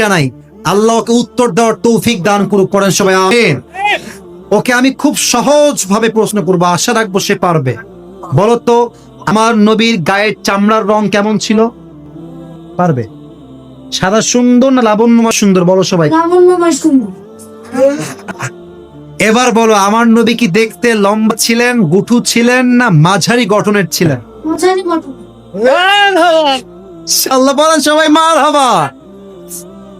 জানাই আল্লাহকে উত্তর দেওয়ার তৌফিক দান করুক করেন সবাই আমিন। ওকে আমি খুব সহজ ভাবে প্রশ্ন করব আশা রাখব সে পারবে। বলো তো আমার নবীর গায়ের চামড়ার রং কেমন ছিল? পারবে? সাদা সুন্দর না লাবণ্যময় সুন্দর? বলো সবাই। এবার বলো আমার নবী কি দেখতে লম্বা ছিলেন গুঠু ছিলেন না মাঝারি গঠনের ছিলেন? আল্লাহ বলেন সবাই মার হবা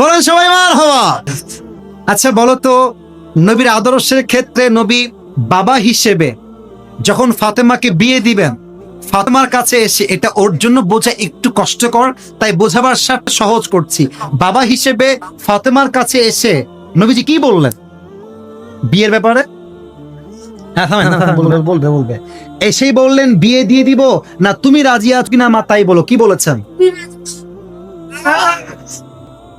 বলেন সবাই মার হওয়া। আচ্ছা বলো তো, নবীর আদর্শের ক্ষেত্রে নবী বাবা হিসেবে যখন ফাতেমাকে বিয়ে দিবেন, ফাতেমার কাছে এসে এটা ওর জন্য বোঝা একটু কষ্টকর, তাই বোঝাবার সাথে সহজ করছি। বাবা হিসেবে ফাতেমার কাছে এসে নবীজি কি বললেন? বিয়ের ব্যাপারে? হ্যাঁ বলবে বলবে এসেই বললেন, বিয়ে দিয়ে দিব, না তুমি রাজি আছো কিনা মা তাই বলো, কি বলেছেন?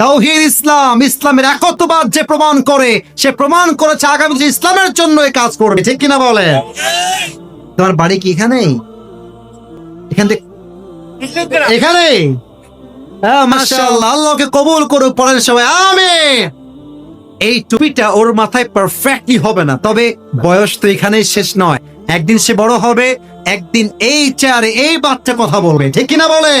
তাওহিদ ইসলাম, ইসলামের একত্ববাদ যে প্রমাণ করে, সে প্রমাণ করেছে আগামী ইসলামের জন্য কাজ করবে। ঠিক কিনা বলে তোমার বাড়ি কি এখানেই এখান থেকে এখানে? হ্যাঁ আল্লাহকে কবুল করুক, পড়েন সবাই, আমিন। এই টুপিটা ওর মাথায় পারফেক্টলি হবে না, তবে বয়স তো এখানেই শেষ নয়। একদিন সে বড় হবে, একদিন এই চেয়ারে এই বাচ্চা কথা বলবে। ঠিক কিনা বলে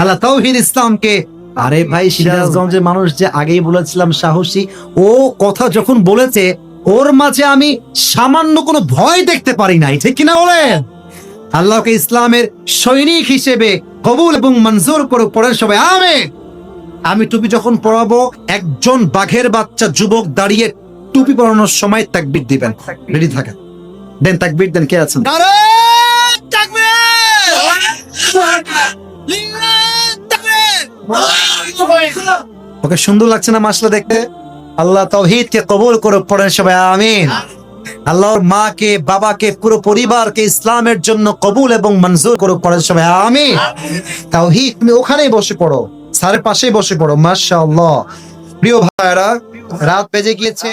আল্লাহ তৌহিদ ইসলামকে আরে ভাই সিরাজগঞ্জের মানুষ যে আগেই বলেছিলাম সাহসী ও কথা যখন বলেছে ওর মাঝে আমি সামান্য কোনো ভয় দেখতে পারি নাই ঠিক কিনা বলে আল্লাহকে ইসলামের সৈনিক হিসেবে কবুল এবং মঞ্জুর করে পড়েন সবাই আমি আমি টুপি যখন পরাবো একজন বাঘের বাচ্চা যুবক দাঁড়িয়ে টুপি পরানোর সময় তাকবির দিবেন। রেডি থাকেন। দেন তাকবির দেন কে আছেন? ওকে সুন্দর লাগছে না মাসলা দেখতে? আল্লাহ তৌহিদকে কবুল করে পড়েন সবাই, আমিন। আল্লাহর মাকে, বাবাকে, পুরো পরিবারকে ইসলামের জন্য কবুল এবং মঞ্জুর করে পড়েন সবাই, আমিন। তাওহিদ তুমি ওখানেই বসে পড়ো, স্যারের পাশেই বসে পড়ো, মাশাআল্লাহ। প্রিয় ভাইরা রাত বেজে গিয়েছে।